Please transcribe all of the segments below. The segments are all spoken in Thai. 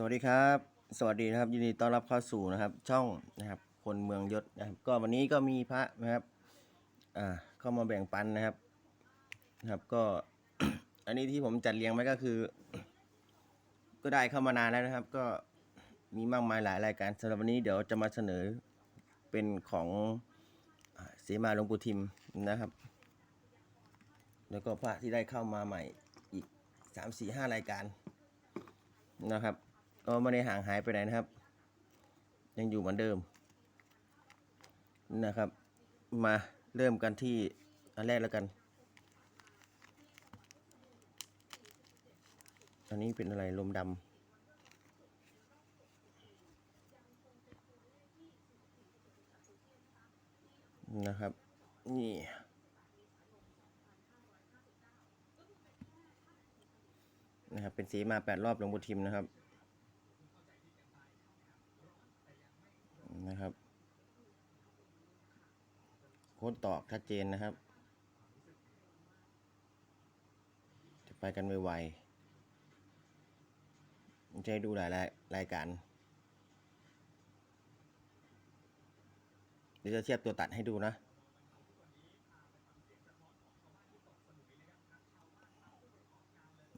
สวัสดีครับ สวัสดีนะครับยินดีต้อนรับเข้าสู่นะครับ ช่องนะครับ คนเมืองยศนะครับ ก็วันนี้ก็มีพระนะครับ อ่าเข้ามาแบ่งปันนะครับนะครับ ก็ อันนี้ที่ผมจัดเรียงไว้ก็คือ ก็ได้เข้ามานานแล้วนะครับ ก็มีมากมายหลายรายการสำหรับวันนี้เดี๋ยวจะมาเสนอเป็นของเสมาหลวงปู่ทิมนะครับ แล้วก็พระที่ได้เข้ามาใหม่อีกสามสี่ห้ารายการนะครับ ก็ไม่ได้ห่างหายไปไหนนะครับ ยังอยู่เหมือนเดิมนะครับ มาเริ่มกันที่อันแรกแล้วกัน อันนี้เป็นอะไรลมดำนะครับ นี่ นะครับ เป็นสีมาแปดรอบหลวงปู่ทิมนะครับนะครับ โค้ดตอกชัดเจนนะครับ จะไปกันไวๆจะให้ดูหลายรายรายการเดี๋ยวจะเทียบตัวตัดให้ดูนะ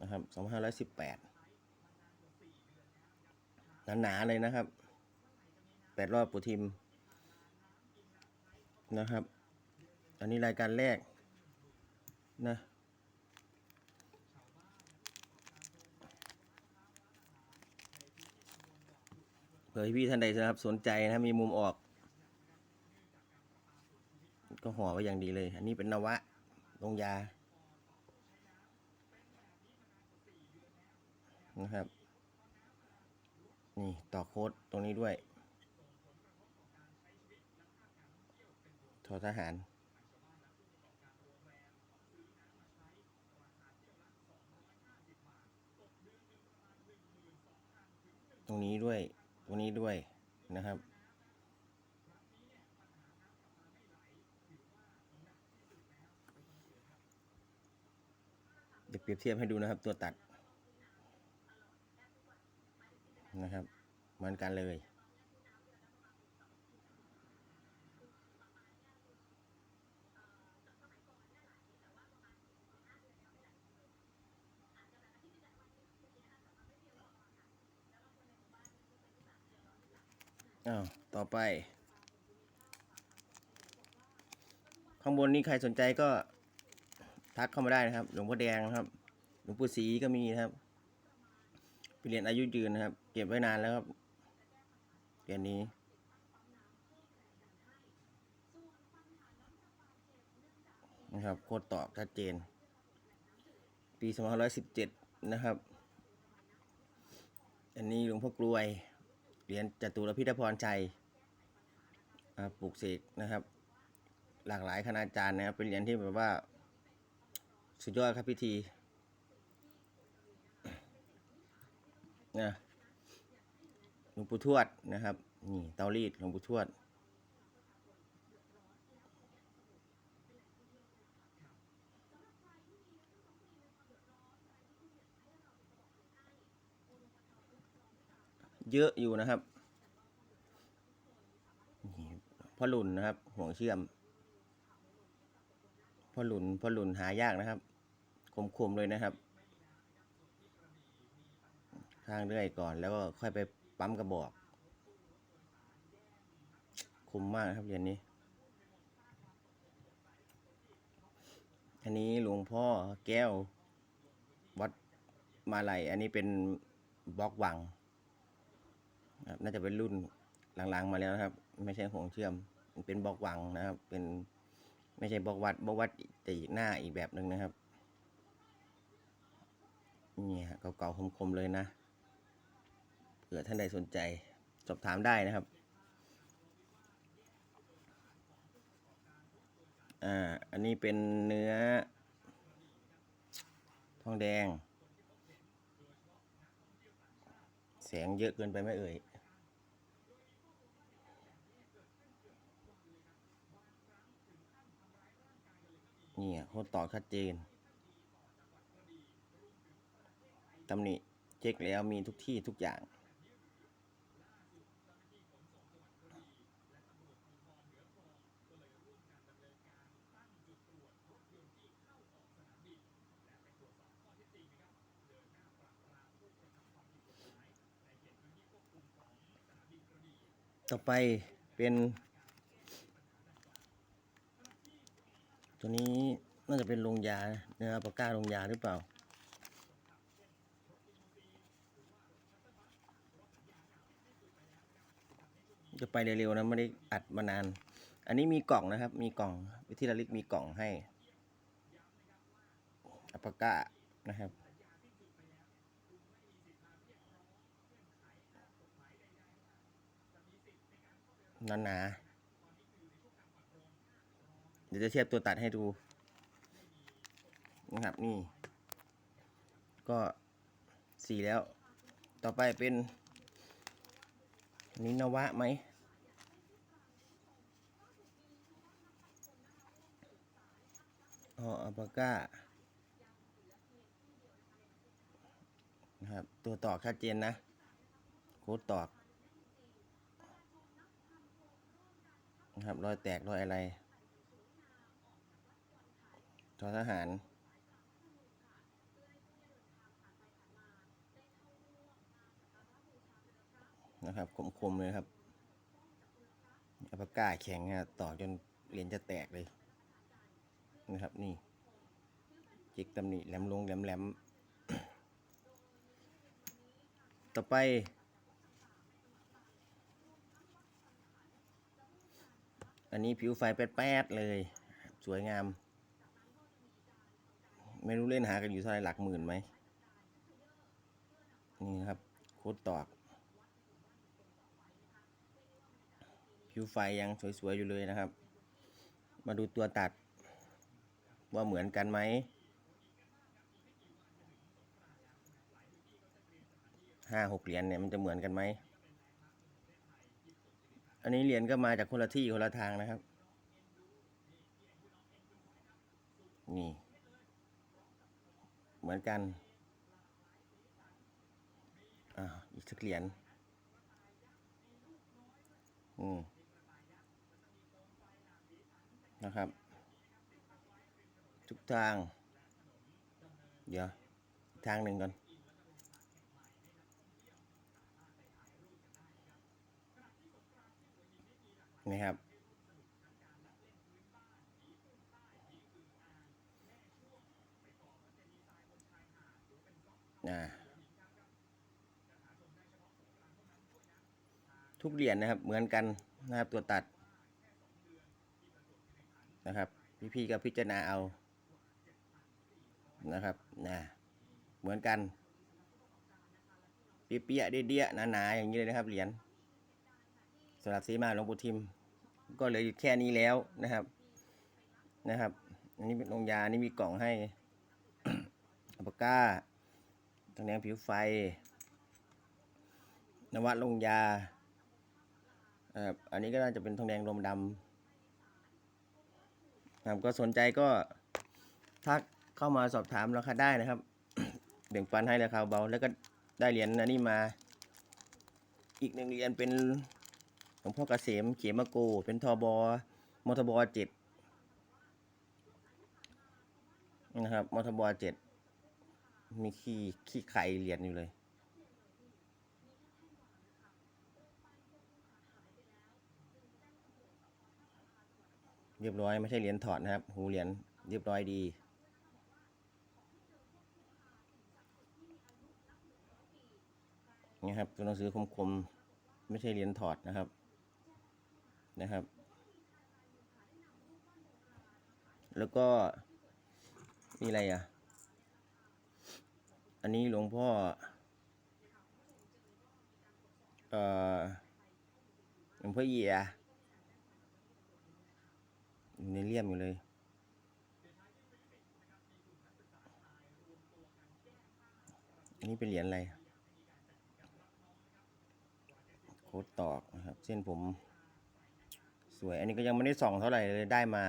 นะครับ2518 หนาๆเลยนะครับ แปดรอบปูทิมนะครับ อันนี้รายการแรกนะเผื่อพี่ท่านใดนะครับสนใจนะมีมุมออก ก็ห่อไว้อย่างดีเลย อันนี้เป็นนวะลงยานะครับ นี่ต่อโค้ดตรงนี้ด้วยทอทหาร รงนี้ด้วย ตรงนี้ด้วยนะครับ เดี๋ยวเปรียบเทียบให้ดูนะครับ ตัวตัดนะครับ เหมือนกันเลย อ้าวต่อไป ข้างบนนี้ใครสนใจก็ทักเข้ามาได้นะครับ หลวงพ่อแดงนะครับ หลวงปู่ศรีก็มีนะครับเป็นเหรียญอายุยืนนะครับ เก็บไว้นานแล้วครับเหรียญนี้ นะครับโคตรตอบชัดเจน ปี2517นะครับ อันนี้หลวงพ่อกลวย เหรียญจตุรพิธพรชัยปลูกเสกนะครับ หลากหลายคณาจารย์นะครับ เป็นเหรียญที่แบบว่า สุดยอดครับพิธีนะหลวงปู่ทวดนะครับ นี่เตารีดหลวงปู่ทวด เยอะอยู่นะครับพ่อหลุนนะครับ ห่วงเชื่อมพ่อหลุนพ่อหลุนหายากนะครับคมๆเลยนะครับ ข้างเรื่อยก่อน แล้วก็ค่อยไปปั๊มกระบอกคมมากครับเหรียญนี้ อันนี้หลวงพ่อแก้ว วัดมาลัยอันนี้เป็นบล็อกวัง ครับน่าจะเป็นรุ่นหลังๆมาแล้วนะครับ ไม่ใช่ห่วงเชื่อมเป็นบล็อกวังนะครับ เป็นไม่ใช่บล็อกวัดบล็อกวัดจะอีกหน้าอีกแบบหนึ่งนะครับนี่ฮะเก่าๆคมๆเลยนะเผื่อท่านใดสนใจสอบถามได้นะครับอ่าอันนี้เป็นเนื้อ ทองแดง แสงเยอะเกินไปไหมเอ่ย นี่โคตรต่อชัดเจนตำหนิเช็คแล้วมีทุกที่ทุกอย่าง ต่อไปเป็น ตัวนี้น่าจะเป็นลงยานะเนื้อปากกาลงยาหรือเปล่า จะไปเร็วๆนะไม่ได้อัดมานาน อันนี้มีกล่องนะครับ มีกล่องวิธีระลึกมีกล่องให้อัปากานะครับนาหนาๆ เดี๋ยวจะเทียบตัวตัดให้ดูนะครับนี่ ก็สี่แล้ว ต่อไปเป็นนนี้นวะไหมอ๋ออัลปาก้านะครับ ตัวตอกชัดเจนนะ โค้ดตอกนะครับ รอยแตก รอยอะไร ทอทหาร นะครับคมๆเลยครับอัปาก้าแข็งอะตอจนเหรียญจะแตกเลยนะครับนี่ จิกตำหนิแหลมลงแหลมแหลมต่อไป อันนี้ผิวไฟแป๊ดๆเลย สวยงาม ไม่รู้เล่นหากันอยู่เท่าไรหลักหมื่นไหมนี่ครับโคตรตอกผิวไฟยังสวยๆอยู่เลยนะครับ มาดูตัวตัด ว่าเหมือนกันไหมห้าหกเหรียญเนี่ยมันจะเหมือนกันไหม อันนี้เหรียญก็มาจากคนละที่คนละทางนะครับ นี่ เหมือนกันอ่าอีกสักเหรียญอืมนะครับ ทุกทาง เดี๋ยวอีกทางหนึ่งก่อนนี่ครับ อ่าทุกเหรียญนะครับ เหมือนกันนะครับตัวตัดนะครับ พี่ๆก็พิจารณาเอานะครับนะเหมือนกันเปียๆเดี้ยๆหนาๆอย่างนี้เลยนะครับ เหรียญสำหรับสีมาหลวงปู่ทิม ก็เหลยแค่นี้แล้วนะครับนะครับ อันนี้เป็นลงยานนี้มีกล่องให้อัปปาก้า ทองแดงผิวไฟ นวัดลงยาอันนี้ก็น่าจะเป็นทองแดงลมดำนะครับก็สนใจก็ทักเข้ามาสอบถามราคาได้นะครับแบ่งปันให้ราคาเบา แล้วก็ได้เหรียญอันนี้มา อีกหนึ่งเหรียญเป็นหลวงพ่อเกษมเขมโก เป็นทบมทบเจ็ดนะครับมทบเจ็ด มีขี้ขี้ไข่เหรียญอยู่เลย เรียบร้อยไม่ใช่เหรียญถอดนะครับ หูเหรียญเรียบร้อยดีนี่ครับตัวหนังสือคมๆ ไม่ใช่เหรียญถอดนะครับนะครับ แล้วก็มีอะไรอะ อันนี้หลวงพ่อเอ่อหลวงพ่อเอียอยู่ในเลี่ยมอยู่เลย อันนี้เป็นเหรียญอะไร โคตรตอกนะครับ เส้นผม สวย อันนี้ก็ยังไม่ได้ส่องเท่าไหร่เลยได้มา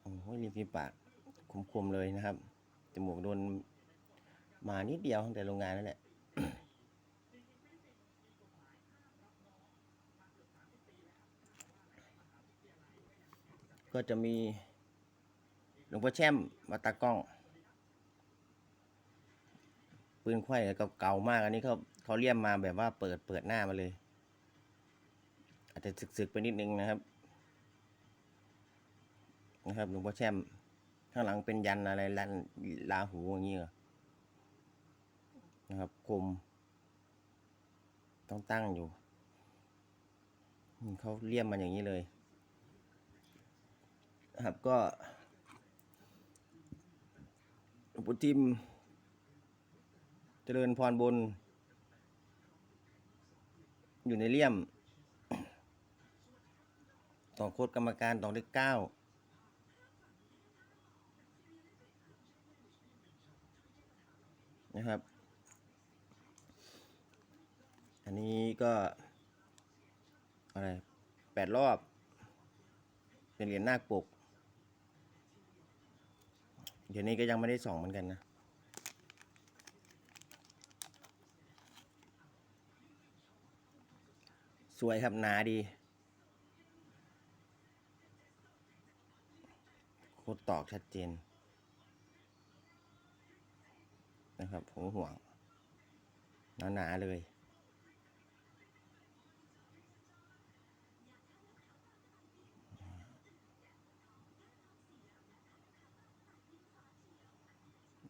โอ้โหริมฝีปาก คมๆเลยนะครับ จมูกโดนมานิดเดียวตั้งแต่โรงงานนั่นแหละก็จะมีหลวงพ่อแช่มวัดตากล้อง ปืนไขว้ก็เก่ามากอันนี้เขาเขาเลี่ยมมาแบบว่าเปิดเปิดหน้ามาเลย อาจจะสึกๆไปนิดนึงนะครับ นะครับหลวงพ่อแช่ม ข้างหลังเป็นยันอะไรลันลาหูอย่างนี้เหรอนะครับคมต้องตั้งอยู่เขาเลี่ยมมันอย่างนี้เลยนะครับก็หลวงปู่ทิม เจริญพรบน อยู่ในเลี่ยม ต่อโคดกรรมการต่อเลขเก้า นะครับ อันนี้ก็อะไรแปดรอบ เป็นเหรียญนาคปก เดี๋ยวนี้ก็ยังไม่ได้ส่องเหมือนกันนะสวยครับหนาดีโคตรตอกชัดเจน นะครับผมห่วงหนาๆเลย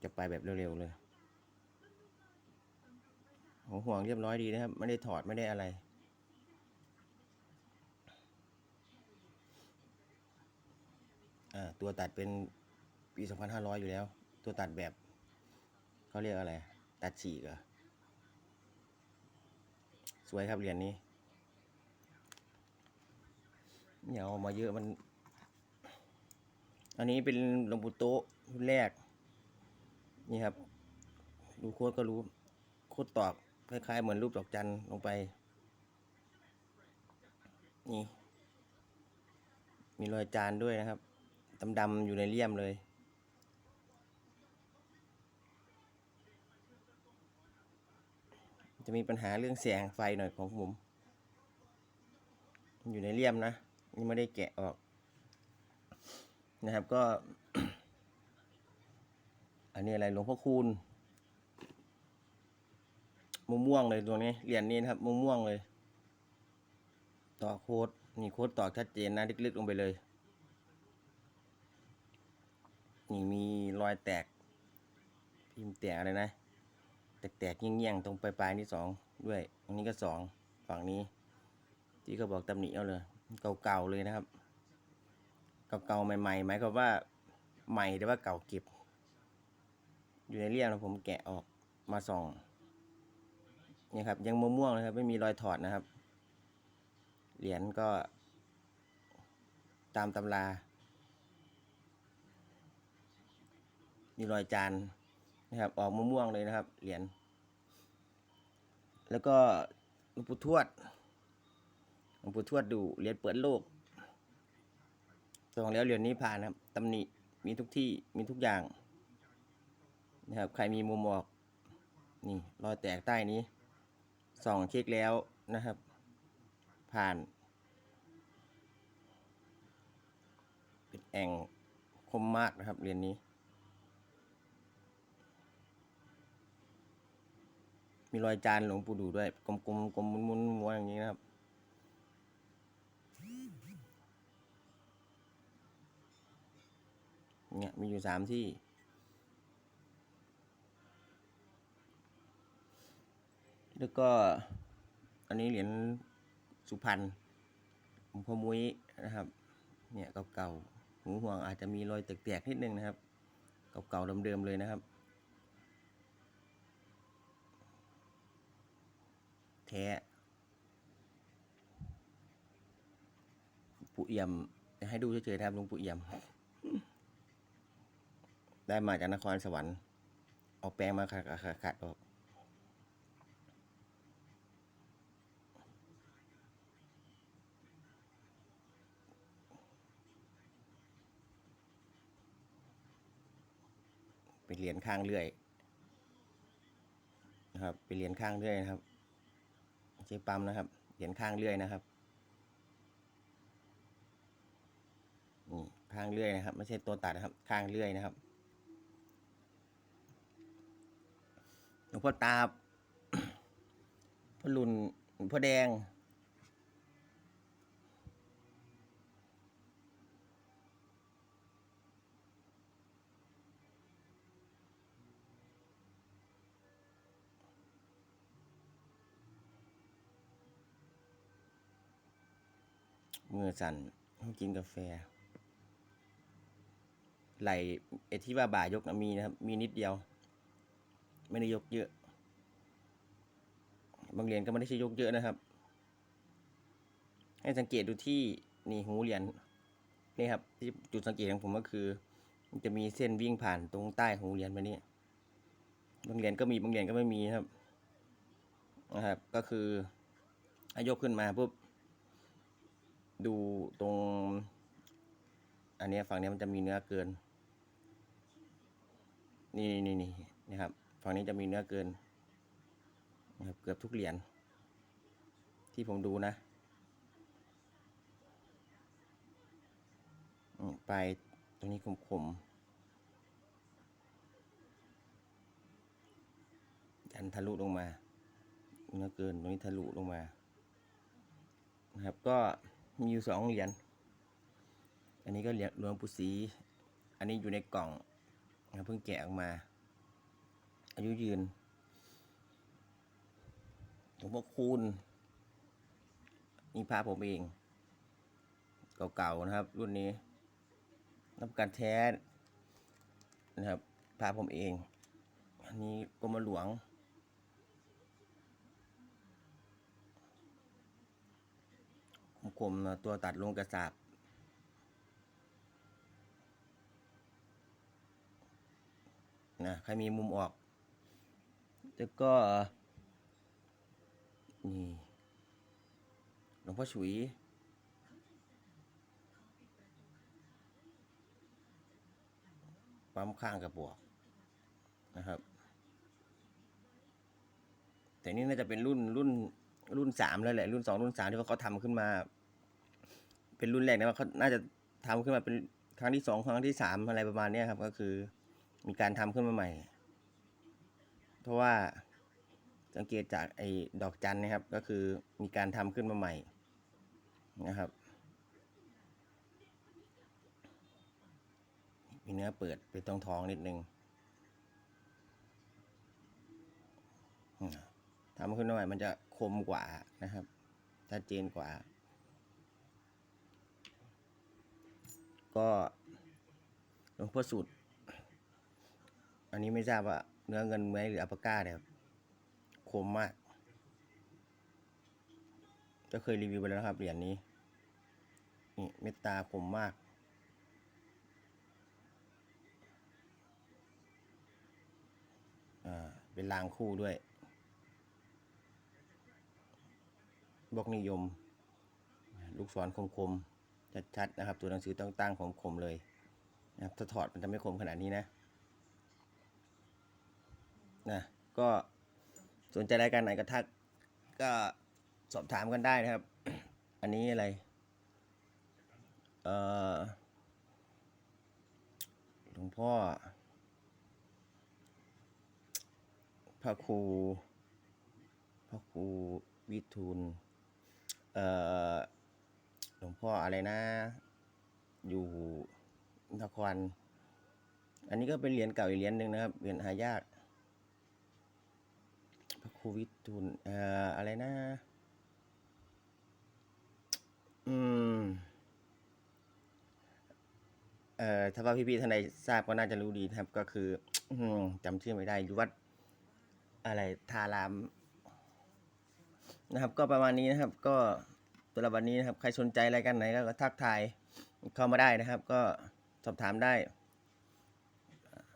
จะไปแบบเร็วๆเลยผมห่วงเรียบร้อยดีนะครับ ไม่ได้ถอดไม่ได้อะไรอ่าตัวตัดเป็นปี 2500 อยู่แล้ว ตัวตัดแบบ เขาเรียกอะไรตัดฉีกเหรอสวยครับเหรียญนี้อย่าเอามาเยอะมัน อันนี้เป็นหลวงปู่โตะรุ่นแรก นี่ครับ ดูโค้ดก็รู้ โค้ดตอกคล้ายๆ เหมือนรูปดอกจันลงไป นี่ มีรอยจานด้วยนะครับดำๆอยู่ในเลี่ยมเลย จะมีปัญหาเรื่องแสงไฟหน่อยของผม อยู่ในเลี่ยมนะนี่ไม่ได้แกะออก นะครับก็ อันนี้อะไรหลวงพ่อคูณม่วงม่วงเลยตัวนี้เหรียญนี้นะครับม่วงม่วงเลย ต่อโค้ดนี่โค้ดต่อชัดเจนนะลึกๆลงไปเลย นี่มีรอยแตกพิมพ์แตกอะไรนะ แตกๆเงี้ยงๆ ตรงปลายๆนี่สองด้วยตรงนี้ก็สองฝั่งนี้ ที่เขาบอกตำหนิเอาเลย เก่าๆเลยนะครับ เก่าๆใหม่ๆหมายความว่าใหม่แต่ว่าเก่าเก็บ อยู่ในเลี่ยมนะผมแกะออกมาส่องนี่ครับ ยังม่วงๆเลยครับไม่มีรอยถอดนะครับ เหรียญก็ ตามตำรามีรอยจาน นะครับ ออกม่วงๆเลยนะครับ เหรียญแล้วก็หลวงปู่ทวดหลวงปู่ทวดดูเหรียญเปิดโลกสองแล้วเหรียญนี้ผ่านนะครับตำหนิมีทุกที่มีทุกอย่างนะครับ ใครมีมุมออก นี่รอยแตกใต้นี้สองเช็คแล้วนะครับ ผ่านเป็นแองคมมากนะครับเหรียญนี้ มีรอยจานหลวงปู่ดูด้วย กลมๆกลมมุนๆม้วนอย่างนี้นะครับ เนี่ยมีอยู่สามที่ แล้วก็ อันนี้เหรียญสุพรรณพมุ้ยนะครับ เนี่ยเก่าๆหูห่วงอาจจะมีรอยแตกๆนิดนึงนะครับ เก่าๆเดิมๆเลยนะครับ ท้ปู่เอี่ยมจะให้ดูเฉยๆนะครับลวงปู่เอี่ยม ได้มาจากนครสวรรค์ เอาแปรงมาขัดขัดออกเป็นเหรียญข้างเลื่อยนะครับเป็นเหรียญข้างเลื่อยนะครับ ใช่ปั๊มนะครับ เหรียญข้างเลื่อยนะครับ นี่ข้างเลื่อยนะครับ ไม่ใช่ตัวตัดนะครับ ข้างเลื่อยนะครับ หลวงพ่อตาบพ่อลุนพ่อแดง มือสั่นต้องกินกาแฟ ไหลไอที่ว่าบ่ายกนะมีนะครับ มีนิดเดียว ไม่ได้ยกเยอะ บางเหรียญก็ไม่ได้ใช่ยกเยอะนะครับ ให้สังเกตดูที่นี่หูเหรียญนี่ครับที่จุดสังเกตของผมก็คือ มันจะมีเส้นวิ่งผ่านตรงใต้หูเหรียญไปนี่บางเหรียญก็มีบางเหรียญก็ไม่มีครับนะครับ ก็คือยกขึ้นมาปุ๊บ ดูตรง อันนี้ฝั่งนี้มันจะมีเนื้อเกิน นี่นี่นี่นี่ครับ ฝั่งนี้จะมีเนื้อเกินนะครับเกือบทุกเหรียญที่ผมดูนะไปตรงนี้คมๆยันทะลุลงมาเนื้อเกินตรงนี้ทะลุลงมานะครับก็ มีอยู่สองเหรียญ อันนี้ก็เหรียญหลวงปู่ศรีอันนี้อยู่ในกล่องนะเพิ่งแกะออกมา อายุยืนหลวงพ่อคูณนี่พาผมเอง เก่าๆนะครับ รุ่นนี้รับการแท้นะครับพาผมเอง อันนี้กรมหลวง คมตัวตัดลงกระสาบนะใครมีมุมออก แล้วก็ นี่หลวงพ่อฉุยปั๊มข้างกระบอกนะครับ แต่นี่น่าจะเป็นรุ่นรุ่นรุ่นสามแล้วแหละ รุ่นสองรุ่นสามที่เขาทำขึ้นมา เป็นรุ่นแรกนะว่าเขาน่าจะทำขึ้นมาเป็นครั้งที่สองครั้งที่สามอะไรประมาณเนี้ยครับ ก็คือมีการทำขึ้นมาใหม่ เพราะว่าสังเกตจากไอ้ดอกจันนะครับ ก็คือมีการทำขึ้นมาใหม่นะครับมีเนื้อเปิดเป็นตรงท้องนิดนึงทำขึ้นมาใหม่มันจะคมกว่านะครับชัดเจนกว่า ก็หลวงพ่อสุด อันนี้ไม่ทราบว่าเนื้อเงินไหมหรืออัปปาก้าเนี่ยครับคมมาก ก็เคยรีวิวไปแล้วครับ เหรียญนี้ นี่เมตตาคมมาก อ่า เป็นรางคู่ด้วยบล็อกนิยม ลูกศรคมๆ ชัดๆนะครับ ตัวหนังสือต้องตั้งของคมเลยนะครับถ้าถอดมันจะไม่คมขนาดนี้นะนะก็สนใจรายการไหนก็ทักก็สอบถามกันได้นะครับ อันนี้อะไร เอ่อหลวงพ่อ พระครู พระครูวิทูล เอ่อ ลวงพ่ออะไรนะ อยู่นคร อันนี้ก็เป็นเหรียญเก่าอีกเหรียญหนึ่งนะครับ เหรียญหายาก พระครูวิทูลเอ่ออะไรนะ อืม เอ่อถ้าว่าพี่ๆท่านใดทราบก็น่าจะรู้ดีนะครับ ก็คือ อืมจำชื่อไม่ได้อยู่วัด อะไรทารามนะครับ ก็ประมาณนี้นะครับ ก็ สำหรับวันนี้นะครับ ใครสนใจรายการไหนก็ทักทายเข้ามาได้นะครับ ก็สอบถามได้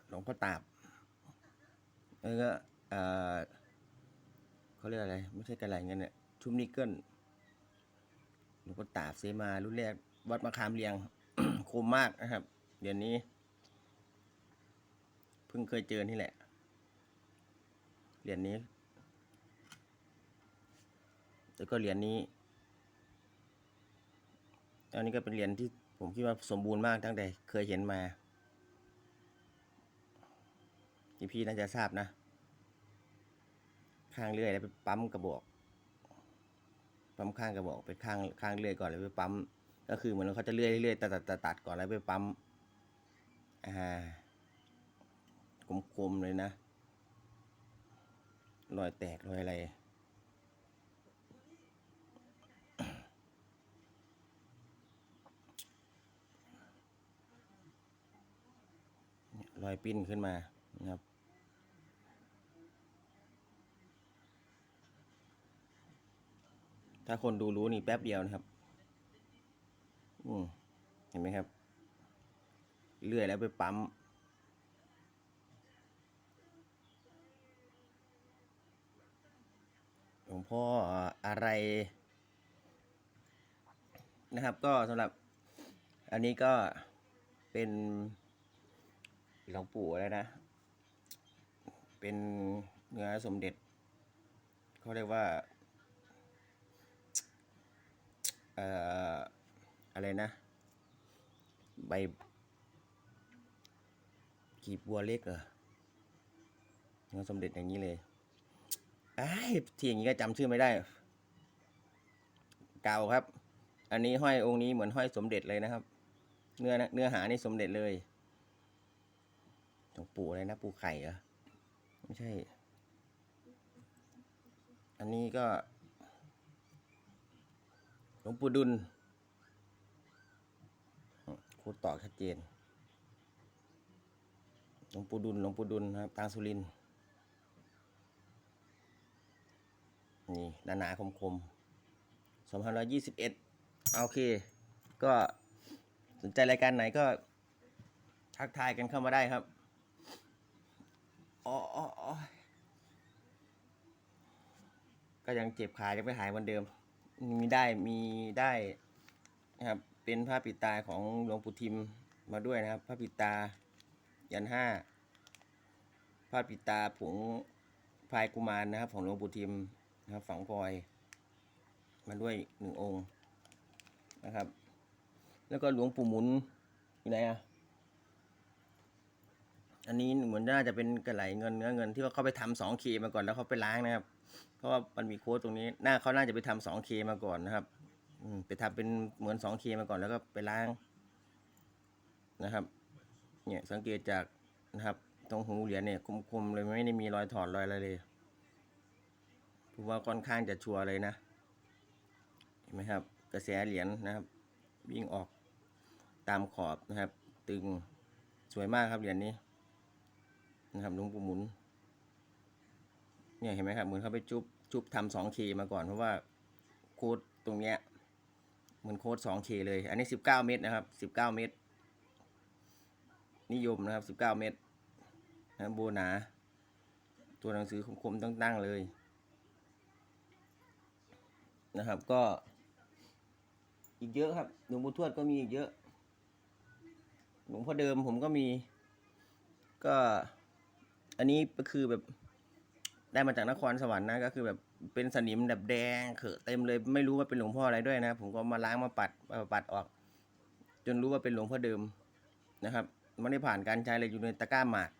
หลวงพ่อตาบแล้วก็เออเขาเรียกอะไร ไม่ใช่กระไรเงินเนี่ยชุมนิกเกิลหลวงพ่อตาบเสมารุ่นแรก วัดมะขามเรียงคมมากนะครับ เดี๋ยวนี้ เพิ่งเคยเจอนี่แหละเหรียญนี้ แล้วก็เหรียญนี้ อันนี้ก็เป็นเหรียญที่ผมคิดว่าสมบูรณ์มากตั้งแต่เคยเห็นมาที่พี่น่าจะทราบนะ ข้างเลื่อยแล้วไปปั๊มกระบอก ปั๊มข้างกระบอกไปข้างข้างเลื่อยก่อนแล้วไปปั๊ม ก็คือเหมือนเขาจะเลื่อยเลื่อยตัดตัดตัดตัดก่อนแล้วไปปั๊ม อ่ากลมๆเลยนะ รอยแตกรอยอะไร รอยปิ้นขึ้นมานะครับ ถ้าคนดูรู้นี่แป๊บเดียวนะครับ อืมเห็นไหมครับ เลื่อยแล้วไปปั๊มหลวงพ่ออะไรนะครับก็สำหรับอันนี้ก็เป็น หลวงปู่อะไรนะ เป็นเนื้อสมเด็จ เขาเรียกว่าเอ่ออะไรนะ ใบกีบบัวเล็กเหรอเนื้อสมเด็จอย่างนี้เลยไอ้ที่อย่างนี้ก็จำชื่อไม่ได้ เก่าครับ อันนี้ห้อยองค์นี้เหมือนห้อยสมเด็จเลยนะครับ เนื้อเนื้อหานี่สมเด็จเลย ลวงปู่อะไรนะปู่ไข่เหรอไม่ใช่ อันนี้ก็หลวงปู่ดุลคตรต่อชัดเจนหลวงปู่ดุลหลวงปู่ดุลนะครับตางสุรินนี่หนาหนาคมคมสองพันร้อยยี่สิบเอ็ดโอเค ก็สนใจรายการไหนก็ทักทายกันเข้ามาได้ครับ อ๋ออ๋อก็ยังเจ็บขายังไม่หายเหมือนเดิม มีได้มีได้นะครับเป็นผ้าปิดตาของหลวงปู่ทิมมาด้วยนะครับผ้าปิดตายันห้าผ้าปิดตาผงพายกุมารนะครับ ของหลวงปู่ทิมนะครับ ฝังพลอยมาด้วยหนึ่งองค์นะครับ แล้วก็หลวงปู่หมุนอยู่ไหนอะ อันนี้เหมือนน่าจะเป็นกระไหลเงินเนื้อเงินที่ว่าเขาไปทำสองเคมาก่อนแล้วเขาไปล้างนะครับ เพราะว่ามันมีโค้ดตรงนี้หน้าเขาน่าจะไปทำสองเคมาก่อนนะครับอืมไปทำเป็นเหมือนสองเคมาก่อนแล้วก็ไปล้างนะครับ เนี่ยสังเกตจากนะครับ ตรงหูเหรียญเนี่ยคมๆเลยไม่ได้มีรอยถอดรอยอะไรเลยผมว่าค่อนข้างจะชัวร์เลยนะเห็นไหมครับ กระแสเหรียญนะครับ วิ่งออกตามขอบนะครับ ตึงสวยมากครับเหรียญนี้ นะครับหลวงปู่หมุน เนี่ยเห็นไหมครับเหมือนเขาไปจุบจุบทำสองเคมาก่อนเพราะว่าโค้ดตรงเนี้ยเหมือนโค้ดสองเคเลย อันนี้สิบเก้าเมตรนะครับสิบเก้าเมตร นิยมนะครับสิบเก้าเมตรนะโบหนา ตัวหนังสือคมๆตั้งๆเลย นะครับก็ อีกเยอะครับหลวงปู่ทวดก็มีอีกเยอะหลวงพ่อเดิมผมก็มีก็ อันนี้ก็คือแบบได้มาจากนครสวรรค์นะก็คือแบบเป็นสนิมแบบแดงเขอะเต็มเลยไม่รู้ว่าเป็นหลวงพ่ออะไรด้วยนะ ผมก็มาล้างมาปัดมาปัดออก จนรู้ว่าเป็นหลวงพ่อเดิมนะครับไม่ได้ผ่านการใช้เลยอยู่ในตะกร้าหมาก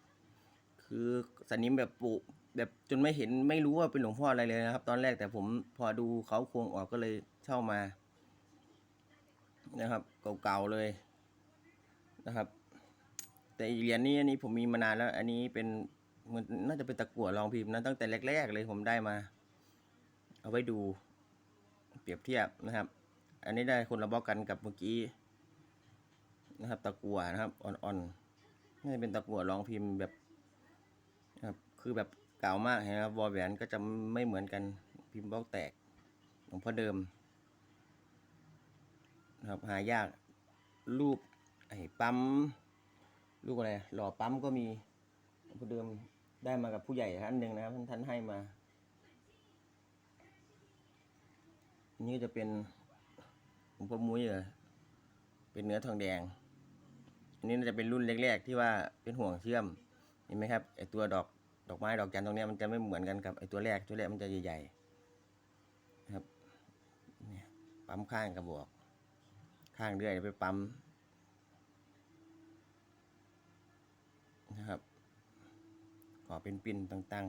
คือสนิมแบบปุแบบจนไม่เห็นไม่รู้ว่าเป็นหลวงพ่ออะไรเลยนะครับ ตอนแรกแต่ผมพอดูเขาโครงออกก็เลยเช่ามา นะครับ เก่าๆเลยนะครับ แต่อีเหรียญนี้อันนี้ผมมีมานานแล้ว อันนี้เป็น มันน่าจะเป็นตะกั่วรองพิมพ์นะตั้งแต่แรก ๆ เลยผมได้มา เอาไว้ดูเปรียบเทียบนะครับ อันนี้ได้คนละบล็อกกันกับเมื่อกี้นะครับ ตะกั่วนะครับอ่อนๆน่าจะเป็นตะกั่วรองพิมพ์แบบนะครับคือแบบเก่ามากนะครับวอลแหวนก็จะไม่เหมือนกันพิมพ์บล็อกแตกหลวงพ่อเดิมนะครับหายากรูปไอ้ปั๊มรูปอะไรหล่อปั๊มก็มีหลวงพ่อเดิม ได้มากับผู้ใหญ่ท่านหนึ่งนะครับ ท่านท่านให้มาอันนี่จะเป็นหลวงพ่อมุ้ยเหรอเป็นเนื้อทองแดง อันนี้น่าจะเป็นรุ่นแรกๆ ที่ว่าเป็นห่วงเชื่อมเห็นไหมครับไอตัวดอกดอกไม้ดอกจันทร์ตรงนี้มันจะไม่เหมือนกันกับไอตัวแรกตัวแรกมันจะใหญ่ๆนะครับเนี่ยปั๊มข้างกระบอก ข้างเรื่อยไปปั๊มนะครับ ขอเป็นปิ่นตั้ง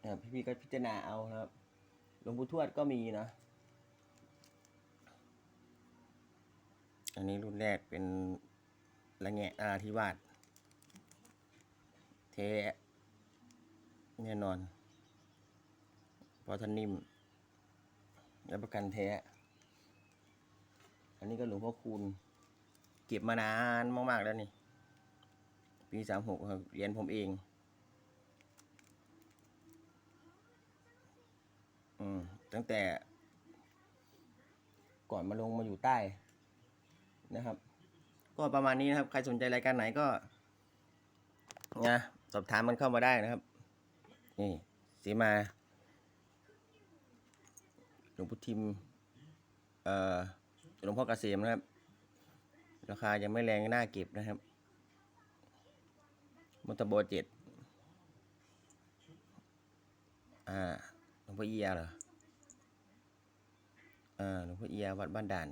นะครับพี่ๆก็พิจารณาเอานะครับหลวงปู่ทวดก็มีนะอันนี้รุ่นแรกเป็นละแงะอาธิวาสเทแน่นอนเพราะท่านนิ่มรับประกันแท้ อันนี้ก็หลวงพ่อคูณ เก็บมานานมาก ๆ แล้วนี่ ปีสามหกครับเหรียญผมเอง อืม ตั้งแต่ ก่อนมาลงมาอยู่ใต้นะครับ ก็ประมาณนี้นะครับ ใครสนใจรายการไหนก็นะสอบถามมันเข้ามาได้นะครับ นี่สีมาหลวงพุทิมเอ่อหลวงพ่อเกษมนะครับ ราคายังไม่แรงน่าเก็บนะครับ มอเตโบเจ็ดอ่าหลวงพ่อเอียเหรออ่าหลวงพ่อเอียวัดบ้านด่าน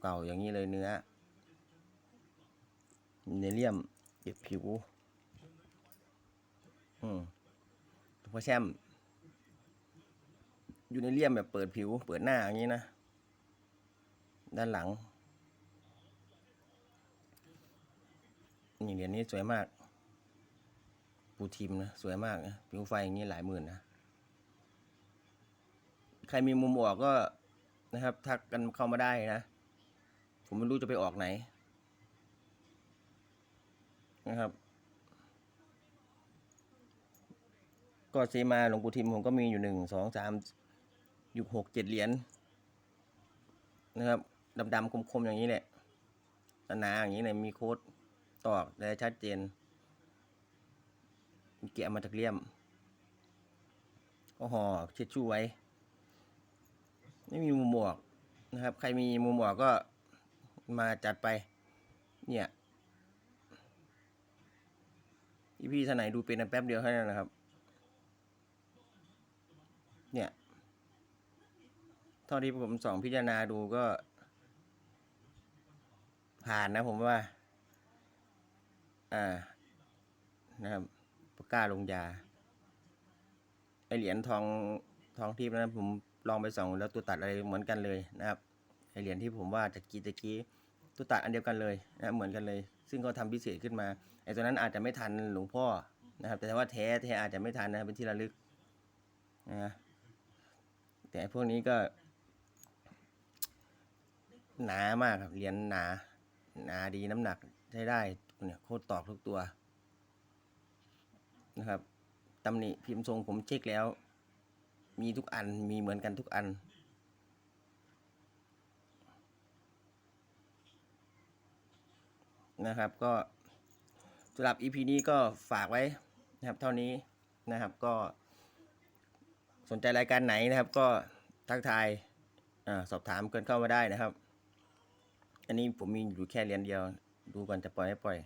เก่าๆอย่างนี้เลยเนื้อเนเลียมเก็บผิว อืมหลวงพ่อแช่มอยู่ในเลี่ยมแบบเปิดผิว เปิดหน้าอย่างนี้นะ ด้านหลัง นี่เหรียญนี้สวยมาก ปูทิมนะ สวยมากนะผิวไฟอย่างนี้หลายหมื่นนะ ใครมีมุมออกก็นะครับ ทักกันเข้ามาได้นะ ผมไม่รู้จะไปออกไหน นะครับ ก็เซมาหลวงปู่ทิมผมก็มีอยู่หนึ่งสองสามอยู่หกเจ็ดเหรียญนะครับดำๆคมๆอย่างนี้แหละหนาๆอย่างนี้เลยมีโค้ด ตอกได้ชัดเจนแกะมาจากเลี่ยมก็ห่อเช็ดชู่ไว้ ไม่มีมุมหมวกนะครับ ใครมีมุมหมวกก็มาจัดไป เนี่ยพี่พี่ท่านไหนดูเป็นแป๊บเดียวแค่นั้นนะครับ เนี่ยเท่าที่ผมส่องพิจารณาดูก็ ผ่านนะผมว่า อ่านะครับปากกาลงยาไอเหรียญทองทองทิพย์นั้นผมลองไปส่องแล้วตัวตัดอะไรเหมือนกันเลยนะครับไอเหรียญที่ผมว่าจากกีตะกี้ตัวตัดอันเดียวกันเลยนะเหมือนกันเลย ซึ่งเขาทำพิเศษขึ้นมาไอตัวนั้นอาจจะไม่ทันหลวงพ่อนะครับ แต่ว่าแท้แท้อาจจะไม่ทันนะเป็นที่ระลึกนะแต่พวกนี้ก็ หนามากครับเหรียญหนาหนาดีน้ำหนัก ใช้ได้เนี่ยโคตรตอกทุกตัวนะครับตำหนิพิมพ์ทรงผมเช็คแล้ว มีทุกอันมีเหมือนกันทุกอัน นะครับก็สำหรับ EP นี้ก็ฝากไว้นะครับเท่านี้นะครับก็ สนใจรายการไหนนะครับ ก็ทักทายอสอบถามกันเข้ามาได้นะครับ อันนี้ผมมีอยู่แค่เรียญเดียว ดูก่อนจะปล่อยให้ปล่อย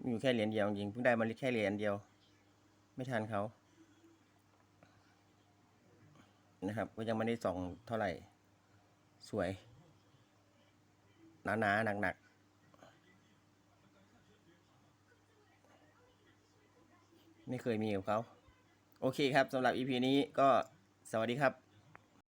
มีอยู่แค่เหรียญเดียวจริงเพิ่งได้มาแค่เหรียญเดียว ไม่ทันเขานะครับ ก็ยังไม่ได้ส่องเท่าไหร่ สวย หนาหนาหนักหนักไม่เคยมีกับเขา โอเคครับสำหรับ EP นี้ก็สวัสดีครับ